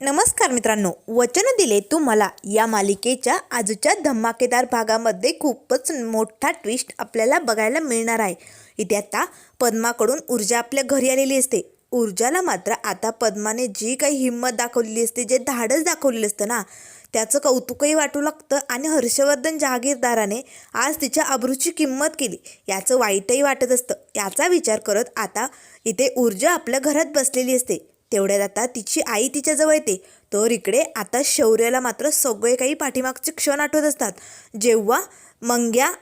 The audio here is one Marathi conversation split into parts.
नमस्कार मित्रांनो वचन दिले तू मला या मालिकेच्या आजच्या धमाकेदार भागामध्ये खूपच मोठा ट्विस्ट आपल्याला बघायला मिळणार आहे. इथे आता पद्माकडून ऊर्जा आपल्या घरी आलेली असते. ऊर्जाला मात्र आता पद्माने जी काही हिंमत दाखवलेली असते जे धाडस दाखवलेलं असतं ना त्याचं कौतुकही वाटू लागतं आणि हर्षवर्धन जहागीरदाराने आज तिच्या अब्रूची किंमत केली. याचं वाईटही वाटत असतं. याचा विचार करत आता इथे ऊर्जा आपल्या घरात बसलेली असते. तेवढ्यात आता तिची आई तिच्याजवळ येते. तर इकडे आता शौर्याला मात्र सगळे काही पाठीमागचे क्षण आठवत असतात. जेव्हा मंग्या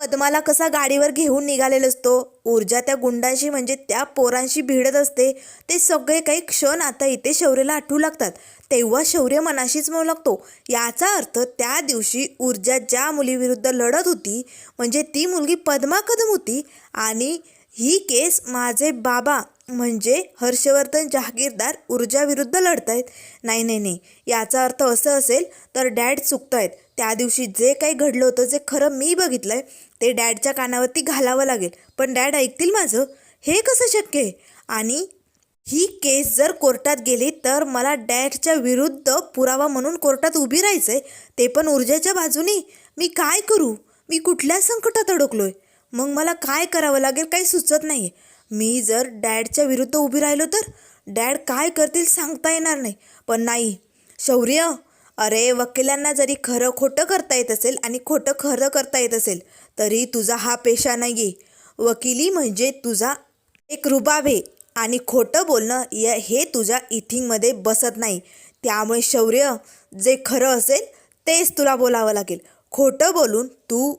पद्माला कसा गाडीवर घेऊन निघालेला असतो ऊर्जा त्या गुंडांशी म्हणजे त्या पोरांशी भिडत असते ते सगळे काही क्षण आता इथे शौर्याला आठवू लागतात. तेव्हा शौर्य मनाशीच म्हणू लागतो याचा अर्थ त्या दिवशी ऊर्जा ज्या मुलीविरुद्ध लढत होती म्हणजे ती मुलगी पद्मा कदम होती आणि ही केस माझे बाबा म्हणजे हर्षवर्धन जहागीरदार ऊर्जाविरुद्ध लढतायत. नाही नाही नाही. याचा अर्थ असं असेल तर डॅड चुकतायत. त्या दिवशी जे काही घडलं होतं जे खरं मी बघितलं आहे ते डॅडच्या कानावरती घालावं लागेल. पण डॅड ऐकतील माझं? हे कसं शक्य आहे? आणि ही केस जर कोर्टात गेली तर मला डॅडच्या विरुद्ध पुरावा म्हणून कोर्टात उभी राहायचं आहे ते पण ऊर्जेच्या बाजूनी. मी काय करू? मी कुठल्या संकटात अडकलो आहे मग मला काय करावं लागेल काही सुचत नाही मी जर डॅडच्या विरुद्ध उभी राहिलो तर डॅड काय करतील सांगता येणार नाही. पण नाही. शौर्य! अरे वकिलांना जरी खरं खोटं करता येत असेल आणि खोटं खरं करता येत असेल तरी तुझा हा पेशा नाही आहे वकिली म्हणजे तुझा एक रुबाब आहे आणि खोटं बोलणं या हे तुझ्या इथिंगमध्ये बसत नाही. त्यामुळे शौर्य! जे खरं असेल तेच तुला बोलावं लागेल. खोटं बोलून तू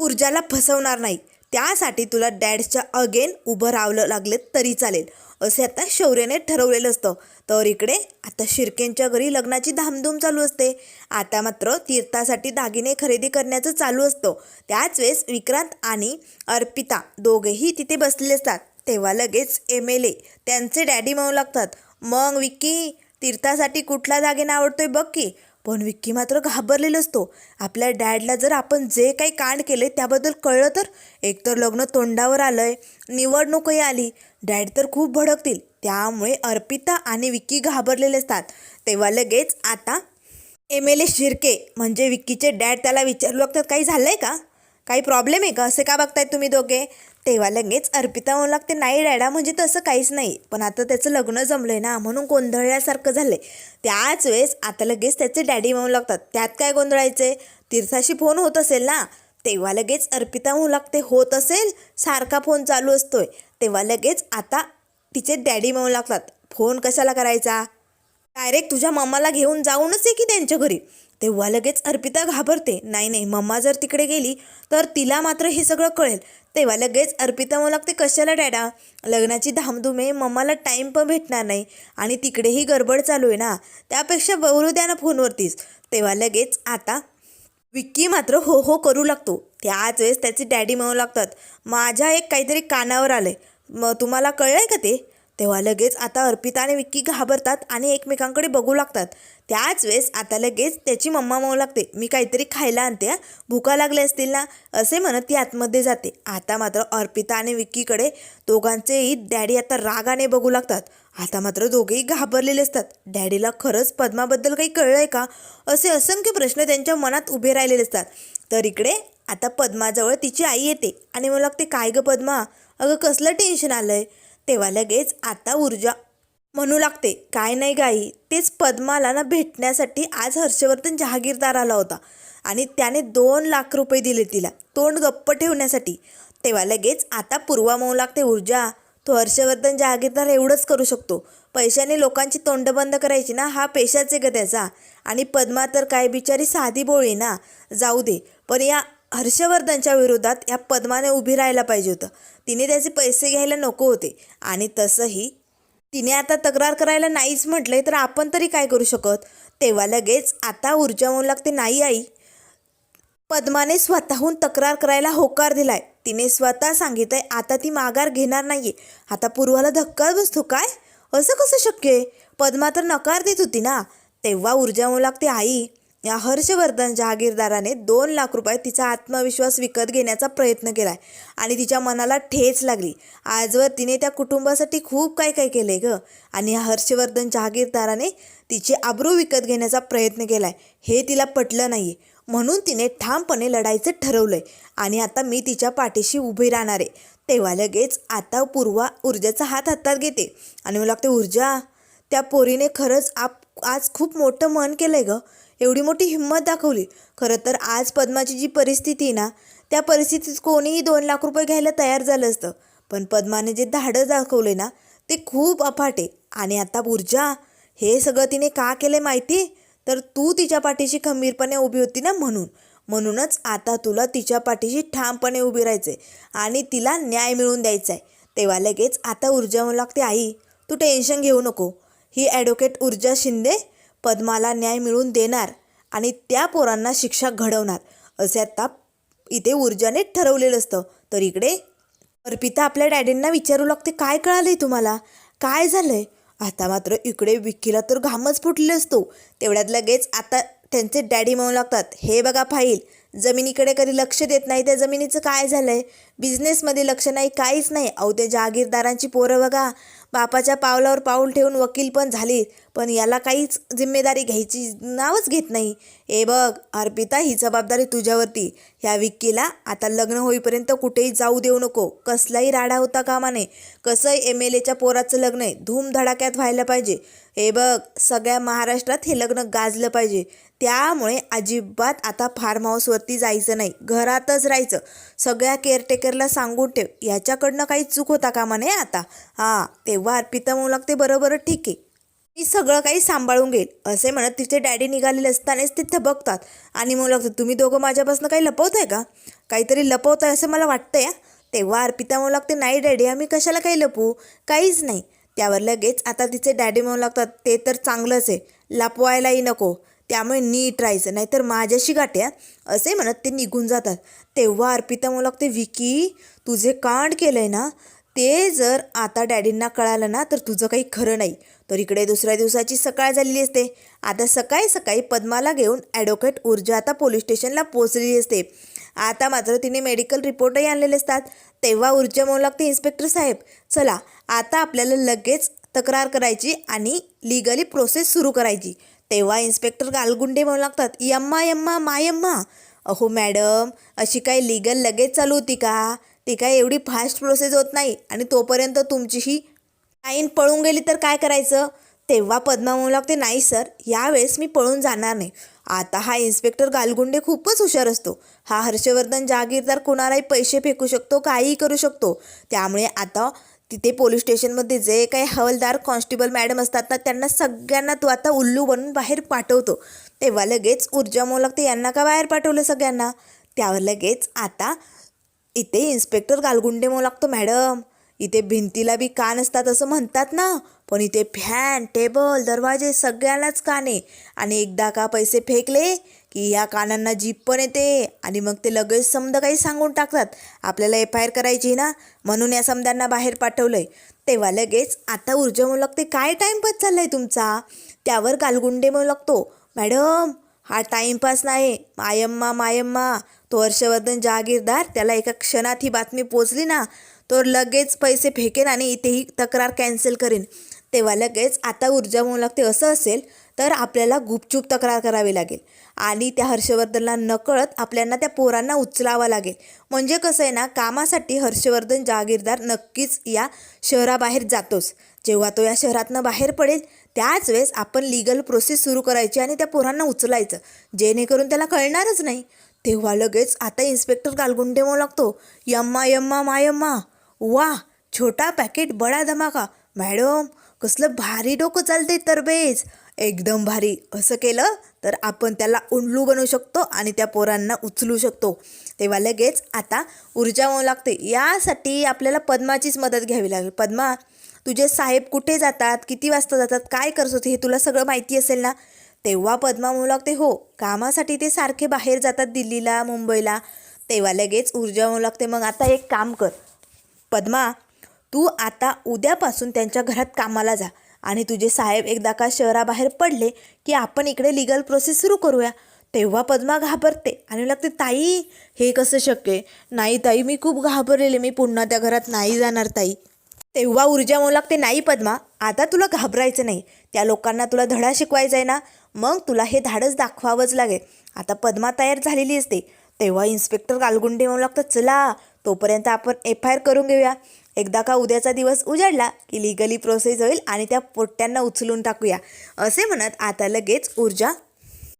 ऊर्जाला फसवणार नाही. त्यासाठी तुला डॅडच्या अगेन उभं राहावं लागलं तरी चालेल असे आता शौर्याने ठरवलेलं असतं. तर इकडे आता शिर्केंच्या घरी लग्नाची धामधूम चालू असते. आता मात्र तीर्थासाठी दागिने खरेदी करण्याचं चालू असतं. त्याच वेळेस विक्रांत आणि अर्पिता दोघेही तिथे बसलेले असतात. तेव्हा लगेच एम एल ए त्यांचे डॅडी म्हणू लागतात मग विक्की तीर्थासाठी कुठला दागिना आवडतोय बघ की. पण विक्की मात्र घाबरलेला असतो. आपल्या डॅडला जर आपण जे काही कांड केले त्याबद्दल कळलं तर? एकतर लग्न तोंडावर आलंय निवडणूकही आली. डॅड तर खूप भडकतील. त्यामुळे अर्पिता आणि विक्की घाबरलेले असतात. तेव्हा लगेच आता एम एल ए शिर्के म्हणजे विक्कीचे डॅड त्याला विचारू लागतात काही झालं आहे का? काही प्रॉब्लेम आहे का? असे का बघतायत तुम्ही दोघे? तेव्हा लगेच अर्पिता म्हणू लागते नाही डॅडा म्हणजे तसं काहीच नाही. पण आता त्याचं लग्न जमलं आहे ना म्हणून गोंधळल्यासारखं झालं आहे त्याच वेळेस आता लगेच त्याचे डॅडी म्हणू लागतात त्यात काय गोंधळायचंय? तीर्थाशी फोन होत असेल ना? तेव्हा लगेच अर्पिता म्हणू लागते होत असेल सारखा फोन चालू असतोय. तेव्हा लगेच आता तिचे डॅडी म्हणू लागतात फोन कशाला करायचा? डायरेक्ट तुझ्या मम्माला घेऊन जाऊनच आहे की त्यांच्या घरी. तेव्हा लगेच अर्पिता घाबरते. नाही नाही मम्मा जर तिकडे गेली तर तिला मात्र हे सगळं कळेल. तेव्हा लगेच अर्पिता म्हणू लागते कशाला डॅडा लग्नाची धामधूम आहे मम्माला टाईम पण भेटणार नाही आणि तिकडेही गडबड चालू आहे ना त्यापेक्षा बोलू द्या ना फोनवरतीच. तेव्हा लगेच आता विक्की मात्र हो हो करू लागतो. त्याच वेळेस त्याचे डॅडी म्हणू लागतात माझ्या एक काहीतरी कानावर आलंय. मग तुम्हाला कळलं आहे का ते? तेव्हा लगेच आता अर्पिता आणि विक्की घाबरतात आणि एकमेकांकडे बघू लागतात. त्याच वेळेस आता लगेच त्याची मम्मा म्हणू लागते मी काहीतरी खायला आणते हा? भुका लागले असतील ना? असे म्हणत ती आतमध्ये जाते. आता मात्र अर्पिता आणि विक्कीकडे दोघांचेही डॅडी आता रागाने बघू लागतात. आता मात्र दोघेही घाबरलेले असतात. डॅडीला खरंच पद्माबद्दल काही कळलंय का? असे असंख्य प्रश्न त्यांच्या मनात उभे राहिलेले असतात. तर इकडे आता पद्माजवळ तिची आई येते आणि मला लागते काय गं पद्मा? अगं कसलं टेन्शन आलं आहे तेव्हा लगेच आता ऊर्जा म्हणू लागते. काय नाही गाई तेच पद्माला ना भेटण्यासाठी आज हर्षवर्धन जहागीरदार आला होता आणि त्याने दोन लाख रुपये दिले तिला तोंड गप्प ठेवण्यासाठी. तेव्हा लगेच आता पूर्वा म्हणू लागते ऊर्जा. तो हर्षवर्धन जहागीरदार एवढंच करू शकतो. पैशाने लोकांची तोंड बंद करायची ना हा पेशाच आहे ग त्याचा. आणि पद्मा तर काय बिचारी साधी बोळी ना. जाऊ दे पण या हर्षवर्धनच्या विरोधात या पद्माने उभी राहायला पाहिजे होतं. तिने त्याचे पैसे घ्यायला नको होते. आणि तसंही तिने आता तक्रार करायला नाहीच म्हटलंय तर आपण तरी काय करू शकत? तेव्हा लगेच आता ऊर्जा होऊ लागते नाही आई. पद्माने स्वतःहून तक्रार करायला होकार दिलाय. तिने स्वतः सांगितलंय आता ती माघार घेणार नाहीये. आता पूर्वाला धक्का बसतो काय? असं कसं शक्य आहे? पद्मा तर नकार देत होती ना. तेव्हा ऊर्जा होऊ लागते आई या हर्षवर्धन जहागीरदाराने दोन लाख रुपये तिचा आत्मविश्वास विकत घेण्याचा प्रयत्न केला आणि तिच्या मनाला ठेच लागली. आजवर तिने त्या कुटुंबासाठी खूप काय काय केलं आहे गं? आणि या हर्षवर्धन जहागीरदाराने तिची आबरू विकत घेण्याचा प्रयत्न केला आहे हे तिला पटलं नाही म्हणून तिने ठामपणे लढायचं ठरवलंय. आणि आता मी तिच्या पाठीशी उभी राहणार आहे. तेव्हा लगेच आता पूर्वा ऊर्जाचा हात हातात घेते. आणि मला लागते ऊर्जा त्या पोरीने खरंच आप आज खूप मोठं मन केलं आहे गं. एवढी मोठी हिंमत दाखवली. खरं तर आज पद्माची जी परिस्थिती आहे ना त्या परिस्थितीत कोणीही दोन लाख रुपये घ्यायला तयार झालं असतं. पण पद्माने जे धाडं दाखवले ना ते खूप अफाट. आहे आणि आता ऊर्जा हे सगळं तिने का केलं माहिती? तर तू तिच्या पाठीशी खंबीरपणे उभी होती ना म्हणून. म्हणूनच आता तुला तिच्या पाठीशी ठामपणे उभी राहायचे आणि तिला न्याय मिळवून द्यायचा आहे तेव्हा लगेच आता ऊर्जा म्हणू लागते आई तू टेन्शन घेऊ नको. ही ॲडव्होकेट ऊर्जा शिंदे पद्माला न्याय मिळवून देणार आणि त्या पोरांना शिक्षा घडवणार असे आता इथे ऊर्जाने ठरवलेलं असतं. तर इकडे अर्पिता आपल्या डॅडींना विचारू लागते काय कळालंय तुम्हाला? काय झालंय? आता मात्र इकडे विक्कीला तर घामच फुटले असतो. तेवढ्यात लगेच आता त्यांचे डॅडी म्हणू लागतात हे बघा फाईल जमिनीकडे कधी लक्ष देत नाही त्या जमिनीचं काय झालं आहे बिझनेसमध्ये लक्ष नाही काहीच नाही. अहो त्या जहागीरदारांची पोरं बघा. बापाच्या पावलावर पाऊल ठेवून वकील पण झाली. पण याला काहीच जिम्मेदारी घ्यायची नावच घेत नाही. ए बघ अर्पिता ही जबाबदारी तुझ्यावरती. ह्या विक्कीला आता लग्न होईपर्यंत कुठेही जाऊ देऊ नको. कसलाही राडा होता कामा नये कसंही एम एल एच्या पोराचं लग्न आहे धूमधडाक्यात व्हायला पाहिजे. हे बघ सगळ्या महाराष्ट्रात हे लग्न गाजलं पाहिजे. त्यामुळे अजिबात आता फार्म हाऊसवरती जायचं नाही. घरातच राहायचं. सगळ्या केअरटेकरला सांगून ठेव. याच्याकडनं काही चूक होता कामा नाही आता. हां तेव्हा अर्पिता म्हणू लागते बरोबर ठीक आहे. मी सगळं काही सांभाळून घेईल. असे म्हणत तिचे डॅडी निघालेले असतानाच ते बघतात आणि म्हणू लागतं तुम्ही दोघं माझ्यापासून काही लपवताय का? काहीतरी लपवताय असं मला वाटतंय या तेव्हा अर्पिता म्हणू लागते नाही डॅडी आम्ही कशाला काही लपवू? काहीच नाही. त्यावर लगेच आता तिचे डॅडी म्हणू लागतात ते तर चांगलंच आहे. लपवायलाही नको. त्यामुळे नीट राहायचं. नाहीतर माझ्याशी गाठ्या. असे म्हणत ते निघून जातात. तेव्हा अर्पिता मला लागते विकी तुझे कांड आहे ना ते जर आता डॅडींना कळालं ना तर तुझं काही खरं नाही. तर इकडे दुसऱ्या दिवसाची सकाळ झालेली असते. आता सकाळी सकाळी पद्माला घेऊन ॲडव्होकेट ऊर्जा आता पोलीस स्टेशनला पोचलेली असते. आता मात्र तिने मेडिकल रिपोर्टही आणलेले असतात. तेव्हा ऊर्जा म्हणू लागते इन्स्पेक्टर साहेब चला आता आपल्याला लगेच तक्रार करायची आणि लिगली प्रोसेस सुरू करायची. तेव्हा इन्स्पेक्टर गालगुंडे म्हणू लागतात यम्मा यम्मा मायम्मा अहो मॅडम अशी काही लिगल लगेच चालू होती का? ती काय एवढी फास्ट प्रोसेस होत नाही आणि तोपर्यंत तुमची ही लाईन पळून गेली तर काय करायचं? तेव्हा पद्मा म्हणू लागते नाही सर यावेळेस मी पळून जाणार नाही. आता हा इन्स्पेक्टर गालगुंडे खूपच हुशार असतो. हा हर्षवर्धन जहागीरदार कोणालाही पैसे फेकू शकतो काहीही करू शकतो. त्यामुळे आता तिथे पोलीस स्टेशनमध्ये जे काही हवलदार कॉन्स्टेबल मॅडम असतात ना त्यांना सगळ्यांना तो आता उल्लू बनून बाहेर पाठवतो. तेव्हा लगेच ऊर्जा मोलक लागते यांना का बाहेर पाठवलं सगळ्यांना? त्यावर लगेच आता इथे इन्स्पेक्टर गालगुंडे मोलागतो लागतो मॅडम. इथे भिंतीला बी कान असतात असं म्हणतात ना पण इथे फॅन टेबल दरवाजे सगळ्यांनाच कान. आहे आणि एकदा का पैसे फेकले की या कानांना जीप पण येते आणि मग ते लगेच समजा काही सांगून टाकतात. आपल्याला एफ आय आर करायची ना? म्हणून या समद्यांना बाहेर पाठवलंय. तेव्हा लगेच आता ऊर्जा म्हणू लागते काय टाईमपास चाललाय तुमचा? त्यावर गालगुंडे म्हणू लागतो मॅडम हा टाईमपास नाही. मायम्मा मायम्मा. तो हर्षवर्धन जहागीरदार त्याला एका क्षणात ही बातमी पोचली ना तो लगेच पैसे फेकेन आणि इथेही तक्रार कॅन्सल करेन. तेव्हा लगेच आता ऊर्जा म्हणू लागते असं असेल तर आपल्याला गुपचूप तक्रार करावी लागेल. आणि त्या हर्षवर्धनला नकळत आपल्याला त्या पोरांना उचलावं लागेल. म्हणजे कसं आहे ना कामासाठी हर्षवर्धन जहागीरदार नक्कीच या शहराबाहेर जातोच. जेव्हा तो या शहरातनं बाहेर पडेल त्याच वेळेस आपण लिगल प्रोसेस सुरू करायची आणि त्या पोरांना उचलायचं. जेणेकरून त्याला कळणारच नाही. तेव्हा लगेच आता इन्स्पेक्टर गालगुंडे म्हणू लागतो यम्मा यम्मा मायम्मा वा छोटा पॅकेट बडा धमाका. मॅडम कसलं भारी डोकं चालते तरबेज. एकदम भारी. असं केलं तर आपण त्याला उंडलू बनवू शकतो आणि त्या पोरांना उचलू शकतो. तेव्हा लगेच आता ऊर्जा होऊ लागते. यासाठी आपल्याला पद्माचीच मदत घ्यावी लागेल. पद्मा तुझे साहेब कुठे जातात? किती वाजता जातात? काय करत होते हे तुला सगळं माहिती असेल ना? तेव्हा पद्मा म्हणू लागते. हो कामासाठी ते सारखे बाहेर जातात दिल्लीला मुंबईला. तेव्हा लगेच ऊर्जा म्हणू लागते. मग आता एक काम कर. पद्मा तू आता उद्यापासून त्यांच्या घरात कामाला जा. आणि तुझे साहेब एकदा का शहराबाहेर पडले की आपण इकडे लिगल प्रोसेस सुरू करूया. तेव्हा पद्मा घाबरते. आणि लागते ताई हे कसं शक्य आहे? नाही ताई मी खूप घाबरलेले मी पुन्हा त्या घरात नाही जाणार ताई. तेव्हा ऊर्जा म्हणू लागते नाही पद्मा आता तुला घाबरायचं नाही. त्या लोकांना तुला धडा शिकवायचा आहे ना मग तुला हे धाडस दाखवावंच लागेल. आता पद्मा तयार झालेली असते. तेव्हा इन्स्पेक्टर गालगुंडे म्हणू लागतात चला तोपर्यंत आपण एफ आय आर करून घेऊया. एकदा का उद्याचा दिवस उजाडला की लिगली प्रोसेस होईल आणि त्या पोट्ट्यांना उचलून टाकूया असे म्हणत आता लगेच ऊर्जा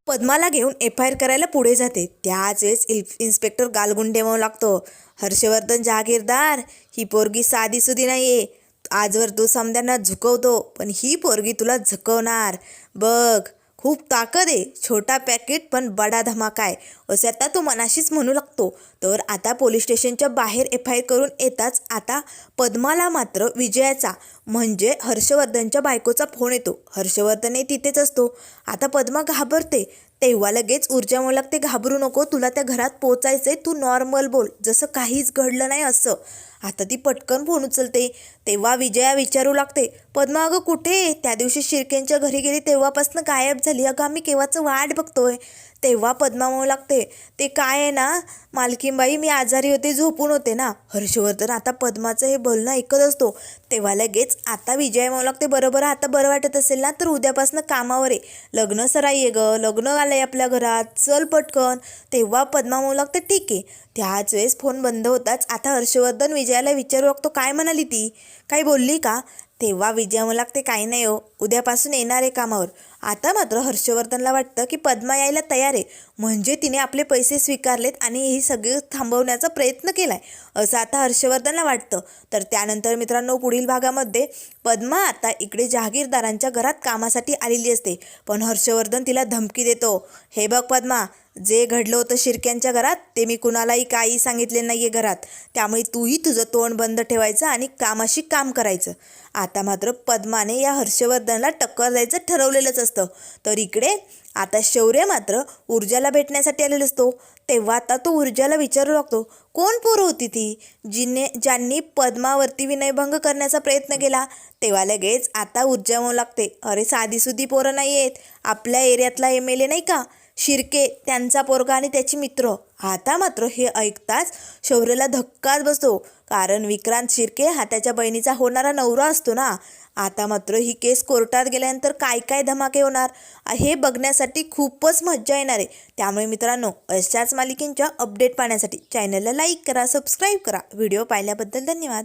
पद्माला घेऊन एफ आय आर करायला पुढे जाते. त्याच वेळेस इन्स्पेक्टर गालगुंडे म्हणू लागतो हर्षवर्धन जहागीरदार ही पोरगी साधी सुधी नाही आहे आजवर तू समद्यांना झुकवतो पण ही पोरगी तुला झुकवणार. बघ खूप ताकद आहे. छोटा पॅकेट पण बडा धमाका आहे. असे आता तो मनाशीच म्हणू लागतो. तर आता पोलीस स्टेशनच्या बाहेर एफ आय करून येताच आता पद्माला मात्र विजयाचा म्हणजे हर्षवर्धनच्या बायकोचा फोन येतो. हर्षवर्धनही तिथेच असतो. आता पद्मा घाबरते. तेव्हा लगेच ऊर्जा म्हणू ते घाबरू नको तुला त्या घरात पोचायचंय तू नॉर्मल बोल जसं काहीच घडलं नाही असं. आता ती पटकन फोन उचलते. तेव्हा विजया विचारू लागते पद्मा अगं कुठे? त्या दिवशी शिर्केंच्या घरी गेली तेव्हापासून गायब झाली. अगं आम्ही केव्हाचं वाट बघतोय? तेव्हा पद्मा लागते. ते काय आहे ना मालकीनबाई मी आजारी होते झोपून होते ना. हर्षवर्धन आता पद्माचं हे बोलणं ऐकत असतो. तेव्हा लगेच आता विजय माऊ लागते बरोबर आता बरं वाटत असेल ना तर उद्यापासून कामावर आहे लग्न सराई आहे ग लग्न आलंय आपल्या घरात चल पटकन. तेव्हा पद्मा लागते ठीक आहे. त्याच वेळेस फोन बंद होताच आता हर्षवर्धन विजयाला विचारू लागतो काय म्हणाली ती? काही बोलली का? तेव्हा विजया मला लागते काही नाही हो उद्यापासून येणार आहे कामावर. आता मात्र हर्षवर्धनला वाटतं की पद्मा यायला तयार आहे. म्हणजे तिने आपले पैसे स्वीकारलेत आणि हे सगळी थांबवण्याचा प्रयत्न केला आहे असं आता हर्षवर्धनला वाटतं. तर त्यानंतर मित्रांनो पुढील भागामध्ये पद्मा आता इकडे जहागीरदारांच्या घरात कामासाठी आलेली असते. पण हर्षवर्धन तिला धमकी देतो. हे बघ पद्मा जे घडलं होतं शिरक्यांच्या घरात ते मी कुणालाही काही सांगितले नाही आहे घरात. त्यामुळे तूही तुझं तोंड बंद ठेवायचं आणि कामाशी काम करायचं. आता मात्र पद्माने या हर्षवर्धनला टक्कर द्यायचं ठरवलेलंच असतं. असतं. तर इकडे आता शौर्य मात्र ऊर्जाला भेटण्यासाठी आलेला असतो. तेव्हा आता तो ऊर्जाला विचारू लागतो कोण पोरं होती ती? जिने ज्यांनी पद्मावरती विनयभंग करण्याचा प्रयत्न केला. तेव्हा लगेच आता ऊर्जा म्हणू लागते. अरे साधीसुधी पोरं नाही आहेत. आपल्या एरियातला एम एल ए नाही का? शिर्के त्यांचा पोरगा आणि त्याची मित्र. आता मात्र हे ऐकताच शौर्यला धक्काच बसतो. कारण विक्रांत शिर्के हा त्याच्या बहिणीचा होणारा नवरा असतो ना. आता मात्र ही केस कोर्टात गेल्यानंतर काय काय धमाके होणार? हे बघण्यासाठी खूपच मज्जा येणार आहे. त्यामुळे मित्रांनो अशाच मालिकेंच्या अपडेट पाहण्यासाठी चॅनलला लाईक करा सबस्क्राईब करा. व्हिडिओ पाहिल्याबद्दल धन्यवाद.